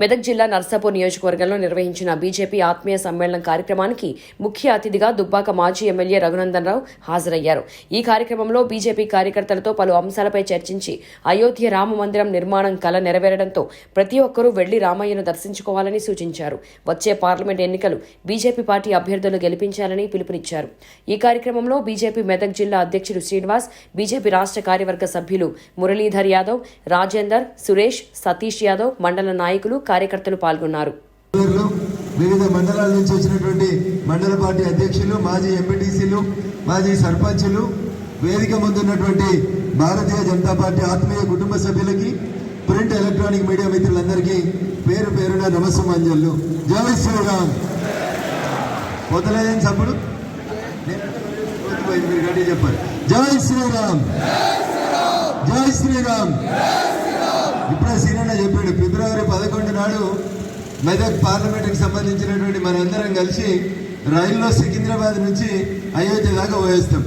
మెదక్ జిల్లా నర్సాపూర్ నియోజకవర్గంలో నిర్వహించిన బీజేపీ ఆత్మీయ సమ్మేళనం కార్యక్రమానికి ముఖ్య అతిథిగా దుబ్బాక మాజీ ఎమ్మెల్యే రఘునందన్ రావు హాజరయ్యారు. ఈ కార్యక్రమంలో బీజేపీ కార్యకర్తలతో పలు అంశాలపై చర్చించి అయోధ్య రామ మందిరం నిర్మాణం కల నెరవేరడంతో ప్రతి ఒక్కరూ వెళ్ళి రామయ్యను దర్శించుకోవాలని సూచించారు. వచ్చే పార్లమెంట్ ఎన్నికలు బీజేపీ పార్టీ అభ్యర్థులు గెలిపించాలని పిలుపునిచ్చారు. ఈ కార్యక్రమంలో బీజేపీ మెదక్ జిల్లా అధ్యక్షుడు శ్రీనివాస్ బీజేపీ రాష్ట్ర కార్యవర్గ సభ్యులు మురళీధర్ యాదవ్ రాజేందర్ సురేష్ సతీష్ యాదవ్ మండల నాయకులు కార్యకర్తలు పాల్గొన్నారు. వివిధ మండలాల నుంచి వచ్చినటువంటి మండల పార్టీ అధ్యక్షులు మాజీ ఎంపీటీసీలు మాజీ సర్పంచులు వేదిక ముందున్నటువంటి భారతీయ జనతా పార్టీ ఆత్మీయ కుటుంబ సభ్యులకి ప్రింట్ ఎలక్ట్రానిక్ మీడియా మిత్రులందరికీ పేరు పేరున నమస్సమాంజలు. జై శ్రీరామ్. పొదలేదని సప్పుడు? మీరు గట్టి చెప్పారు జై శ్రీరామ్. జై శ్రీరామ్. ఇప్పుడే సీనన్న చెప్పాడు ఫిబ్రవరి పదకొండు నాడు మెదక్ పార్లమెంట్కి సంబంధించినటువంటి మనందరం కలిసి రైల్లో సికింద్రాబాద్ నుంచి అయోధ్య దాకా పోయేస్తాం.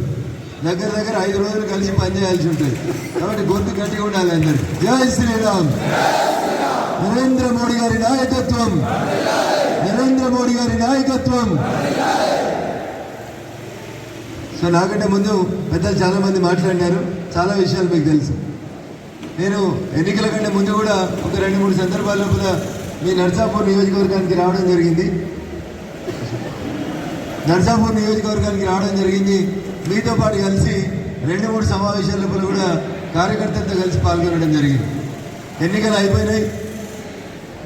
దగ్గర దగ్గర ఐదు రోజులు కలిసి పనిచేయాల్సి ఉంటుంది. కాబట్టి గొంతు గట్టిగా ఉండాలి అందరు. జై శ్రీరామ్. నరేంద్ర మోడీ గారి నాయకత్వం. నరేంద్ర మోడీ గారి నాయకత్వం. సో నాకంటే ముందు పెద్దలు చాలా మంది మాట్లాడినారు. చాలా విషయాలు మీకు తెలుసు. నేను ఎన్నికల కంటే ముందు కూడా ఒక రెండు మూడు సందర్భాల్లో కూడా మీ నర్సాపూర్ నియోజకవర్గానికి రావడం జరిగింది. నర్సాపూర్ నియోజకవర్గానికి రావడం జరిగింది. మీతో పాటు కలిసి రెండు మూడు సమావేశాల కూడా కార్యకర్తలతో కలిసి పాల్గొనడం జరిగింది. ఎన్నికలు అయిపోయినాయి.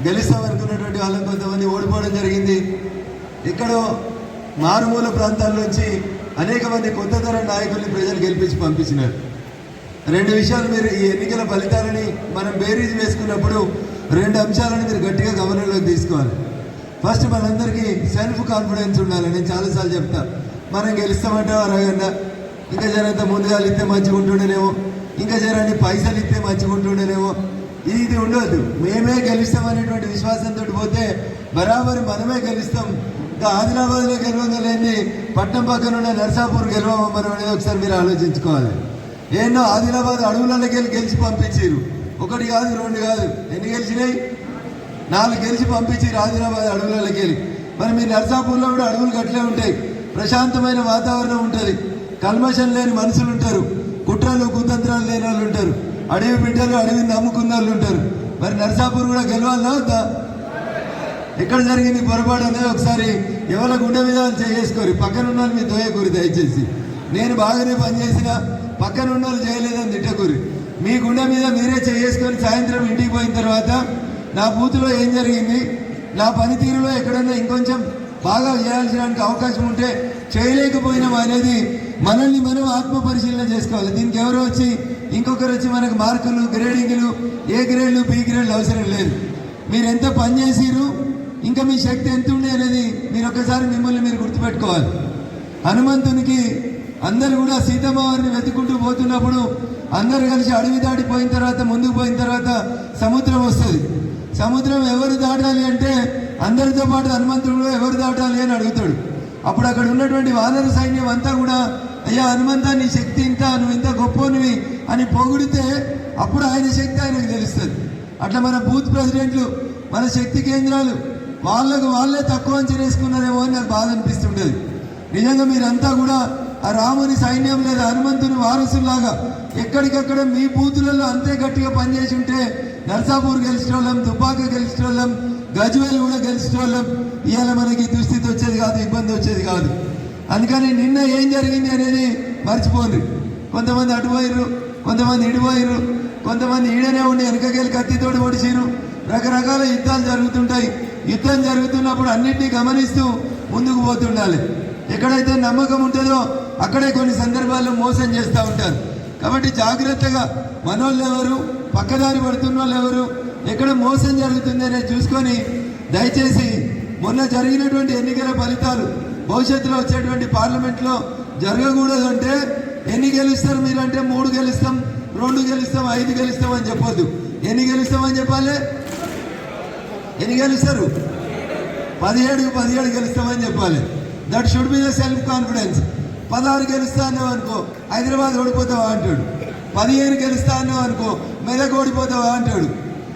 గెలుస్తామనుకున్నటువంటి వాళ్ళని కొంతమంది ఓడిపోవడం జరిగింది. ఎక్కడో మారుమూల ప్రాంతాల నుంచి అనేక మంది కొత్త తరం నాయకుల్ని ప్రజలు గెలిపించి పంపించినారు. రెండు విషయాలు మీరు ఈ ఎన్నికల ఫలితాలని మనం బేరీజ్ వేసుకున్నప్పుడు రెండు అంశాలను మీరు గట్టిగా గవర్నర్లోకి తీసుకోవాలి. ఫస్ట్ మనందరికీ సెల్ఫ్ కాన్ఫిడెన్స్ ఉండాలి నేను చాలాసార్లు చెప్తా. మనం గెలుస్తామంటే అరగంట ఇంకా జరంత ముందుగాలు ఇస్తే మంచిగా ఉంటుండేనేమో. ఇంకా జరాన్ని పైసలు ఇస్తే మంచిగా ఉంటుండేనేమో. ఇది ఉండొద్దు మేమే గెలుస్తామనేటువంటి విశ్వాసంతో పోతే బరాబరి మనమే గెలుస్తాం. ఇంకా ఆదిలాబాద్లో గెలవగలేని పట్నం పక్కన ఉన్న నర్సాపూర్ గెలవమా మనం అనేది ఒకసారి మీరు ఆలోచించుకోవాలి. ఏంటో ఆదిలాబాద్ అడవులకి వెళ్ళి గెలిచి పంపించారు ఒకటి కాదు రెండు కాదు. ఎన్ని గెలిచినాయి? నాలుగు గెలిచి పంపించారు ఆదిలాబాద్ అడవులకి వెళ్ళి మరి మీ నర్సాపూర్లో కూడా అడవులు గట్లే ఉంటాయి. ప్రశాంతమైన వాతావరణం ఉంటుంది. కల్మషం లేని మనుషులు ఉంటారు. కుట్రలు కుతంత్రాలు లేని వాళ్ళు ఉంటారు. అడవి బిడ్డలు అడవిని నమ్ముకున్న వాళ్ళు ఉంటారు. మరి నర్సాపూర్ కూడా గెలవాలన్నా వద్దా? ఎక్కడ జరిగింది పొరపాటు అనేది ఒకసారి ఎవరి గుండె విధానం చేసుకోరు పక్కన ఉన్న మీ దోయ దోయకూరి దయచేసి. నేను బాగానే పనిచేసిన పక్కన ఉన్న వాళ్ళు చేయలేదని తిట్టకూరి. మీ గుండె మీద మీరే చేసుకొని సాయంత్రం ఇంటికి పోయిన తర్వాత నా బూత్లో ఏం జరిగింది? నా పనితీరులో ఎక్కడన్నా ఇంకొంచెం బాగా చేయాల్సిన అవకాశం ఉంటే చేయలేకపోయినాం అనేది మనల్ని మనం ఆత్మ పరిశీలన చేసుకోవాలి. దీనికి ఎవరు వచ్చి ఇంకొకరు వచ్చి మనకు మార్కులు గ్రేడింగ్లు ఏ గ్రేడ్లు బి గ్రేడ్లు అవసరం లేదు. మీరు ఎంత పని చేసిరు ఇంకా మీ శక్తి ఎంత ఉండే అనేది మీరు ఒకసారి మిమ్మల్ని మీరు గుర్తుపెట్టుకోవాలి. హనుమంతునికి అందరు కూడా సీతమ్మ వారిని వెతుకుంటూ పోతున్నప్పుడు అందరు కలిసి అడవి దాటిపోయిన తర్వాత ముందుకు పోయిన తర్వాత సముద్రం వస్తుంది. సముద్రం ఎవరు దాటాలి అంటే అందరితో పాటు హనుమంతుడు కూడా ఎవరు దాటాలి అని అడుగుతాడు. అప్పుడు అక్కడ ఉన్నటువంటి వానర సైన్యం అంతా కూడా అయ్యా హనుమంత నీ శక్తి ఇంత నువ్వు ఇంత గొప్పనివి అని పొగిడితే అప్పుడు ఆయన శక్తి ఆయనకు తెలుస్తుంది. అట్లా మన బూత్ ప్రెసిడెంట్లు మన శక్తి కేంద్రాలు వాళ్ళకు వాళ్ళే తక్కువ అంచనా వేసుకున్నారేమో అని నాకు బాధ అనిపిస్తుండేది. నిజంగా మీరంతా కూడా రాముని సైన్యం లేదా హనుమంతుని వారసులాగా ఎక్కడికక్కడ మీ బూతులలో అంతే గట్టిగా పనిచేసి ఉంటే నర్సాపూర్ గెలిచేవాళ్ళం దుబ్బాక గెలిచేవాళ్ళం గజ్వేల్ కూడా గెలిచేవాళ్ళం ఇవాళ మనకి దుస్థితి వచ్చేది కాదు ఇబ్బంది వచ్చేది కాదు. అందుకని నిన్న ఏం జరిగింది అనేది మర్చిపోండి. కొంతమంది అటుపోయిర్రు కొంతమంది ఇడిపోయిర్రు కొంతమంది ఈడనే ఉండి వెనకకెళ్ళి కత్తితోటి పొడిచిరు రకరకాల యుద్ధాలు జరుగుతుంటాయి. యుద్ధం జరుగుతున్నప్పుడు అన్నింటినీ గమనిస్తూ ముందుకు పోతుండాలి. ఎక్కడైతే నమ్మకం ఉంటుందో అక్కడే కొన్ని సందర్భాల్లో మోసం చేస్తూ ఉంటారు. కాబట్టి జాగ్రత్తగా మనోళ్ళు ఎవరు పక్కదారి పడుతున్న వాళ్ళు ఎవరు ఎక్కడ మోసం జరుగుతుంది అనేది చూసుకొని దయచేసి మొన్న జరిగినటువంటి ఎన్నికల ఫలితాలు భవిష్యత్తులో వచ్చేటువంటి పార్లమెంట్లో జరగకూడదు అంటే ఎన్ని గెలుస్తారు మీరంటే మూడు గెలుస్తాం రెండు గెలుస్తాం ఐదు గెలుస్తాం అని చెప్పొద్దు. ఎన్ని గెలుస్తామని చెప్పాలి? ఎన్ని గెలుస్తారు? పదిహేడుకి పదిహేడు గెలుస్తామని చెప్పాలి. That should be the self confidence. పదహారు గెలుస్తా అన్నావు అనుకో హైదరాబాద్ ఓడిపోతావా అంటాడు. పదిహేను గెలుస్తా అన్నావు అనుకో మెదక్ ఓడిపోతావా అంటాడు.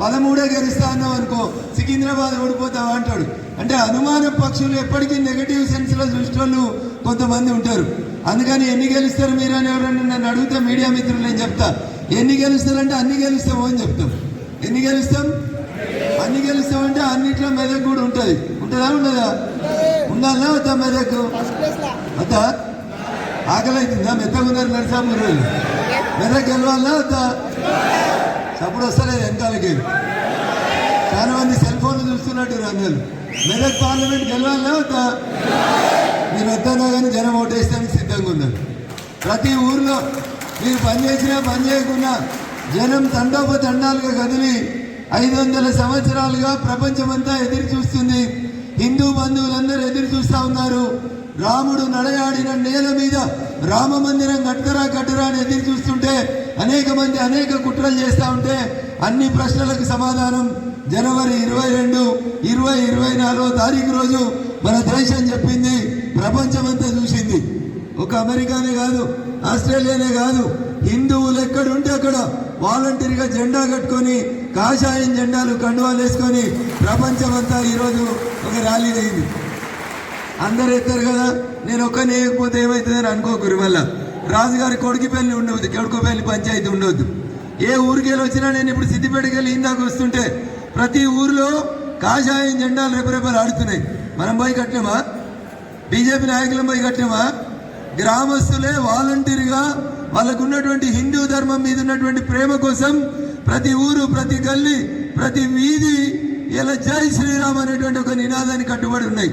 పదమూడే గెలుస్తా అన్నావు అనుకో సికింద్రాబాద్ ఓడిపోతావా అంటాడు. అంటే అనుమాన పక్షులు ఎప్పటికీ నెగటివ్ సెన్స్లో దృష్టిలో కొంతమంది ఉంటారు. అందుకని ఎన్ని గెలుస్తారు మీరు అని ఎవరన్నా నన్ను అడిగితే మీడియా మిత్రులు నేను చెప్తా. ఎన్ని గెలుస్తారంటే అన్ని గెలుస్తాము అని చెప్తాం. ఎన్ని గెలుస్తాం? అన్ని గెలుస్తామంటే అన్నిట్లో మెదక్ కూడా ఉంటుంది. ఉంటుందా? ఉండదా ఉండాలా వద్దా మెదక్ వద్దా ఆకలి అవుతుందా మెత్తగా ఉన్నారు నడిచా మీరు మెదక్ గెలవాలా వద్దా చప్పుడు వస్తలేదు వెనకాలకి. చాలా మంది సెల్ ఫోన్లు చూస్తున్నట్టు అందరు మెదక్ పార్లమెంట్ గెలవాలా వద్దా మీరు వద్దన్నా కానీ జనం ఓటేస్తానికి సిద్ధంగా ఉన్నారు. ప్రతి ఊర్లో మీరు పని చేసినా పని చేయకున్నా జనం తండోపతండాలుగా కదిలి ఐదు వందల సంవత్సరాలుగా ప్రపంచమంతా ఎదురు చూస్తుంది. హిందూ బంధువులందరూ ఎదురు చూస్తూ ఉన్నారు. రాముడు నడయాడిన నేల మీద రామ మందిరం కట్టరా కట్టరా అని ఎదురు చూస్తుంటే అనేక మంది అనేక కుట్రలు చేస్తూ ఉంటే అన్ని ప్రశ్నలకు సమాధానం జనవరి ఇరవై రెండు ఇరవై ఇరవై నాలుగో తారీఖు రోజు మన దేశం చెప్పింది ప్రపంచమంతా చూసింది. ఒక అమెరికానే కాదు ఆస్ట్రేలియానే కాదు హిందువులు ఎక్కడుంటే అక్కడ వాలంటీర్గా జెండా కట్టుకొని కాషాయం జెండాలు కండువాలు వేసుకొని ప్రపంచమంతా ఈరోజు ఒక ర్యాలీ అయింది అందరు ఎత్తారు కదా నేను ఒక్కని వేయకపోతే ఏమవుతుందని అనుకోకూరు మళ్ళా. రాజుగారి కొడుకుపల్లి ఉండవద్దు కొడుకుపల్లి పంచాయతీ ఉండవద్దు. ఏ ఊరికెళ్ళి వచ్చినా నేను ఇప్పుడు సిద్దిపేటకి వెళ్ళి ఇందాక వస్తుంటే ప్రతి ఊరిలో కాషాయం జెండాలు రెపరెపలు ఆడుతున్నాయి. మనం పోయి కట్టినామా బీజేపీ నాయకులం పోయి కట్టినామా గ్రామస్తులే వాలంటీర్గా వాళ్ళకున్నటువంటి హిందూ ధర్మం మీద ఉన్నటువంటి ప్రేమ కోసం ప్రతి ఊరు ప్రతి గల్లీ ప్రతి వీధి ఇలా జై శ్రీరామ్ అనేటువంటి ఒక నినాదాన్ని కట్టుబడి ఉన్నాయి.